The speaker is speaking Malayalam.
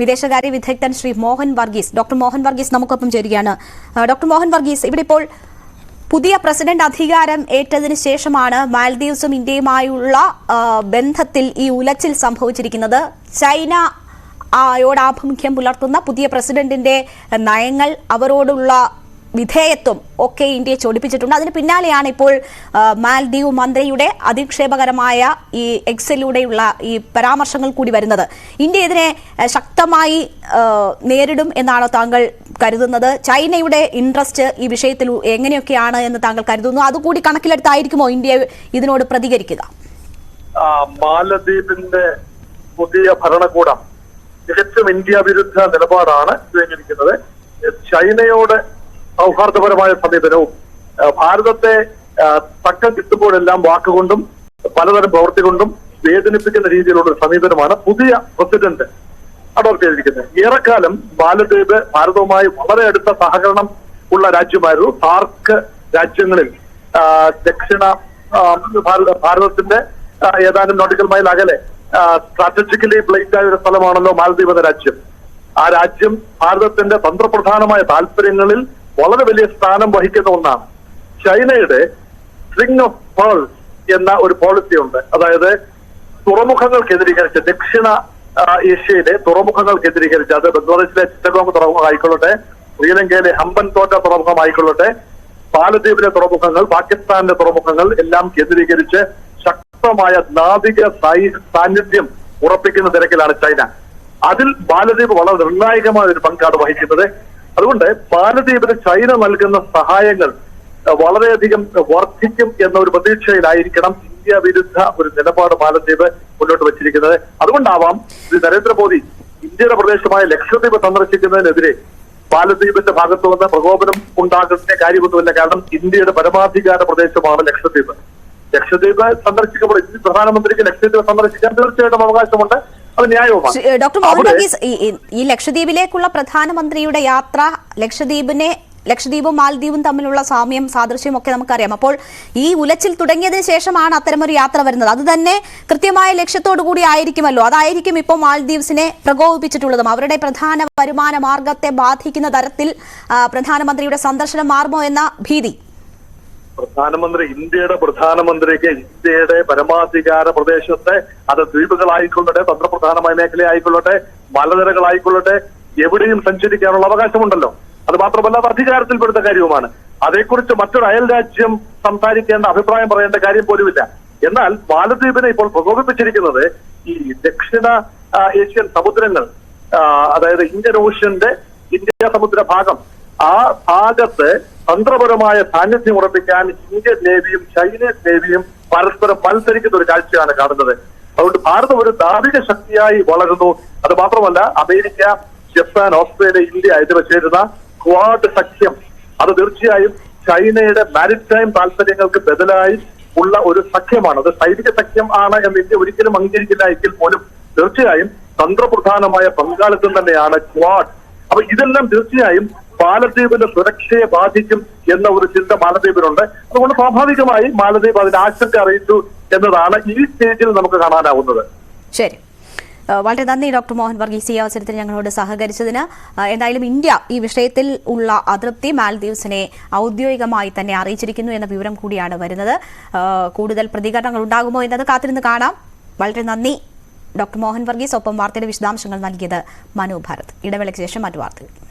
വിദേശകാര്യ വിദഗ്ധൻ ശ്രീ മോഹൻ വർഗീസ് ഡോക്ടർ മോഹൻ വർഗീസ് നമുക്കൊപ്പം ചേരുകയാണ്. ഡോക്ടർ മോഹൻ വർഗീസ് ഇവിടെ ഇപ്പോൾ പുതിയ പ്രസിഡന്റ് അധികാരം ഏറ്റതിനു ശേഷമാണ് മാൽദീവ്സും ഇന്ത്യയുമായുള്ള ബന്ധത്തിൽ ഈ ഉലച്ചിൽ സംഭവിച്ചിരിക്കുന്നത്. ചൈന യോട് ആഭിമുഖ്യം പുലർത്തുന്ന പുതിയ പ്രസിഡന്റിന്റെ നയങ്ങൾ അവരോടുള്ള വിധേയത്വം ഒക്കെ ഇന്ത്യയെ ചൊടിപ്പിച്ചിട്ടുണ്ട്. അതിന് പിന്നാലെയാണ് ഇപ്പോൾ മാൽദ്വീപ് മാൽദീവ് മന്ത്രിയുടെ അധിക്ഷേപകരമായ ഈ എക്സിലൂടെയുള്ള ഈ പരാമർശങ്ങൾ കൂടി വരുന്നത്. ഇന്ത്യ ഇതിനെ ശക്തമായി നേരിടും എന്നാണോ താങ്കൾ കരുതുന്നത്? ചൈനയുടെ ഇൻട്രസ്റ്റ് ഈ വിഷയത്തിൽ എങ്ങനെയൊക്കെയാണ് എന്ന് താങ്കൾ കരുതുന്നു? അതുകൂടി കണക്കിലെടുത്തായിരിക്കുമോ ഇന്ത്യ ഇതിനോട് പ്രതികരിക്കുക? മാലദ്വീപിന്റെ പുതിയ ഭരണകൂടം തികച്ചും ഇന്ത്യ വിരുദ്ധ നിലപാടാണ് സ്വീകരിക്കുന്നത്. ചൈനയോട് സൗഹാർദ്ദപരമായ സമീപനവും ഭാരതത്തെ തക്കം കിട്ടുമ്പോഴെല്ലാം വാക്കുകൊണ്ടും പലതരം പ്രവൃത്തി കൊണ്ടും വേദനിപ്പിക്കുന്ന രീതിയിലുള്ള ഒരു സമീപനമാണ് പുതിയ പ്രസിഡന്റ് അഡോപ്റ്റ് ചെയ്തിരിക്കുന്നത്. ഏറെക്കാലം മാലദ്വീപ് ഭാരതവുമായി വളരെ അടുത്ത സഹകരണം ഉള്ള രാജ്യമായിരുന്നു. സാർക്ക് രാജ്യങ്ങളിൽ ദക്ഷിണ ഭാരതത്തിന്റെ ഏതാനും നോട്ടിക്കൽ മൈൽ അകലെ സ്ട്രാറ്റജിക്കലി പ്ലേറ്റ് ആയ ഒരു സ്ഥലമാണല്ലോ മാലദ്വീപ് എന്ന രാജ്യം. ആ രാജ്യം ഭാരതത്തിന്റെ തന്ത്രപ്രധാനമായ താല്പര്യങ്ങളിൽ വളരെ വലിയ സ്ഥാനം വഹിക്കുന്ന ഒന്നാണ്. ചൈനയുടെ സ്ട്രിങ് ഓഫ് പേൾസ് എന്ന ഒരു പോളിസി ഉണ്ട്. അതായത് തുറമുഖങ്ങൾ കേന്ദ്രീകരിച്ച് ദക്ഷിണ ഏഷ്യയിലെ തുറമുഖങ്ങൾ കേന്ദ്രീകരിച്ച് അത് ബംഗ്ലാദേശിലെ ചിറ്റഗോങ് തുറമുഖം ആയിക്കൊള്ളട്ടെ ശ്രീലങ്കയിലെ ഹമ്പൻ തോറ്റ തുറമുഖം ആയിക്കൊള്ളട്ടെ മാലദ്വീപിലെ തുറമുഖങ്ങൾ പാകിസ്ഥാനിലെ തുറമുഖങ്ങൾ എല്ലാം കേന്ദ്രീകരിച്ച് ശക്തമായ നാവിക സാന്നിധ്യം ഉറപ്പിക്കുന്ന തിരക്കിലാണ് ചൈന. അതിൽ മാലദ്വീപ് വളരെ നിർണായകമായ ഒരു പങ്കാണ് വഹിക്കുന്നത്. അതുകൊണ്ട് മാലദ്വീപിന് ചൈന നൽകുന്ന സഹായങ്ങൾ വളരെയധികം വർദ്ധിക്കും എന്ന ഒരു പ്രതീക്ഷയിലായിരിക്കണം ഇന്ത്യ വിരുദ്ധ ഒരു നിലപാട് മാലദ്വീപ് മുന്നോട്ട് വെച്ചിരിക്കുന്നത്. അതുകൊണ്ടാവാം ശ്രീ നരേന്ദ്രമോദി ഇന്ത്യയുടെ പ്രദേശമായ ലക്ഷദ്വീപ് സന്ദർശിക്കുന്നതിനെതിരെ മാലദ്വീപിന്റെ ഭാഗത്തു നിന്ന് പ്രകോപനം ഉണ്ടാകുന്ന കാര്യമൊന്നുമില്ല. കാരണം ഇന്ത്യയുടെ പരമാധികാര പ്രദേശമാണ് ലക്ഷദ്വീപ്. ലക്ഷദ്വീപ് സന്ദർശിക്കുമ്പോൾ ഇന്ത്യൻ പ്രധാനമന്ത്രിക്ക് ലക്ഷദ്വീപ് സന്ദർശിക്കാൻ തീർച്ചയായിട്ടും അവകാശമുണ്ട്. ഡോക്ടർ മോഹൻ വർഗീസ് ഈ- ലക്ഷദ്വീപിലേക്കുള്ള പ്രധാനമന്ത്രിയുടെ യാത്ര ലക്ഷദ്വീപിനെ ലക്ഷദ്വീപും മാലദ്വീപും തമ്മിലുള്ള സാമ്യം സാദൃശ്യം ഒക്കെ നമുക്കറിയാം. അപ്പോൾ ഈ ഉലച്ചിൽ തുടങ്ങിയതിന് ശേഷമാണ് അത്തരമൊരു യാത്ര വരുന്നത്. അത് തന്നെ കൃത്യമായ ലക്ഷ്യത്തോടു കൂടി ആയിരിക്കുമല്ലോ. അതായിരിക്കും ഇപ്പോൾ മാലദ്വീപ്സിനെ പ്രകോപിപ്പിച്ചിട്ടുള്ളതും. അവരുടെ പ്രധാന വരുമാന മാർഗത്തെ ബാധിക്കുന്ന തരത്തിൽ പ്രധാനമന്ത്രിയുടെ സന്ദർശനം മാറുമോ എന്ന ഭീതി. പ്രധാനമന്ത്രി ഇന്ത്യയുടെ പ്രധാനമന്ത്രിക്ക് ഇന്ത്യയുടെ പരമാധികാര പ്രദേശത്തെ അത് ദ്വീപുകളായിക്കൊള്ളട്ടെ തന്ത്രപ്രധാനമായ മേഖലയായിക്കൊള്ളട്ടെ മലനിരകളായിക്കൊള്ളട്ടെ എവിടെയും സഞ്ചരിക്കാനുള്ള അവകാശമുണ്ടല്ലോ. അത് മാത്രമല്ല അത് അധികാരത്തിൽപ്പെടുത്ത കാര്യവുമാണ്. അതേക്കുറിച്ച് മറ്റൊരു അയൽ രാജ്യം സംസാരിക്കേണ്ട അഭിപ്രായം പറയേണ്ട കാര്യം പോലുമില്ല. എന്നാൽ മാലദ്വീപിനെ ഇപ്പോൾ പ്രകോപിപ്പിച്ചിരിക്കുന്നത് ഈ ദക്ഷിണ ഏഷ്യൻ സമുദ്രങ്ങൾ അതായത് ഇന്ത്യൻ ഓഷ്യന്റെ ഇന്ത്യ സമുദ്ര ഭാഗം ആ ഭാഗത്ത് തന്ത്രപരമായ സാന്നിധ്യം ഉറപ്പിക്കാൻ ഇന്ത്യൻ നേവിയും ചൈനീസ് നേവിയും പരസ്പരം മത്സരിക്കുന്ന ഒരു കാഴ്ചയാണ് കാണുന്നത്. അതുകൊണ്ട് ഭാരതം ഒരു ധാർമ്മിക ശക്തിയായി വളരുന്നു. അത് മാത്രമല്ല അമേരിക്ക ജപ്പാൻ ഓസ്ട്രേലിയ ഇന്ത്യ എന്നിവ ചേരുന്ന ക്വാഡ് സഖ്യം. അത് തീർച്ചയായും ചൈനയുടെ മാരിടൈം താല്പര്യങ്ങൾക്ക് ബദലായി ഉള്ള ഒരു സഖ്യമാണ്. അത് സൈനിക സഖ്യം ആണ് എന്ന് ഇന്ത്യ ഒരിക്കലും അംഗീകരിക്കില്ല എങ്കിൽ പോലും തീർച്ചയായും തന്ത്രപ്രധാനമായ പങ്കാളിത്തം തന്നെയാണ് ക്വാഡ്. അപ്പൊ ഇതെല്ലാം തീർച്ചയായും മാലദ്വീപിന്റെ സുരക്ഷയെ ബാധിക്കും എന്ന ഒരു ചിന്ത മാലദ്വീപിനുണ്ട് അതുകൊണ്ട് സ്വാഭാവികമായി മാലദ്വീപ് അതിന് ആശങ്ക അറിയിച്ചു എന്നതാണ് ഈ സ്റ്റേജിൽ നമുക്ക് കാണാനാവുന്നത്. ശരി. വളരെ നന്ദി ഡോക്ടർ മോഹൻ വർഗീസ് ഈ അവസരത്തിൽ ഞങ്ങളോട് സഹകരിച്ചതിന്. എന്തായാലും ഇന്ത്യ ഈ വിഷയത്തിൽ ഉള്ള അതൃപ്തി മാൽദീവ്സിനെ ഔദ്യോഗികമായി തന്നെ അറിയിച്ചിരിക്കുന്നു എന്ന വിവരം കൂടിയാണ് വരുന്നത്. കൂടുതൽ പ്രതികരണങ്ങൾ ഉണ്ടാകുമോ എന്നത് കാത്തിരുന്ന് കാണാം. വളരെ നന്ദി ഡോക്ടർ മോഹൻ വർഗീസ്. ഒപ്പം വാർത്തയുടെ വിശദാംശങ്ങൾ നൽകിയത് മനു ഭാരത്. ഇടവേളയ്ക്ക് ശേഷം മറ്റു വാർത്തകൾ.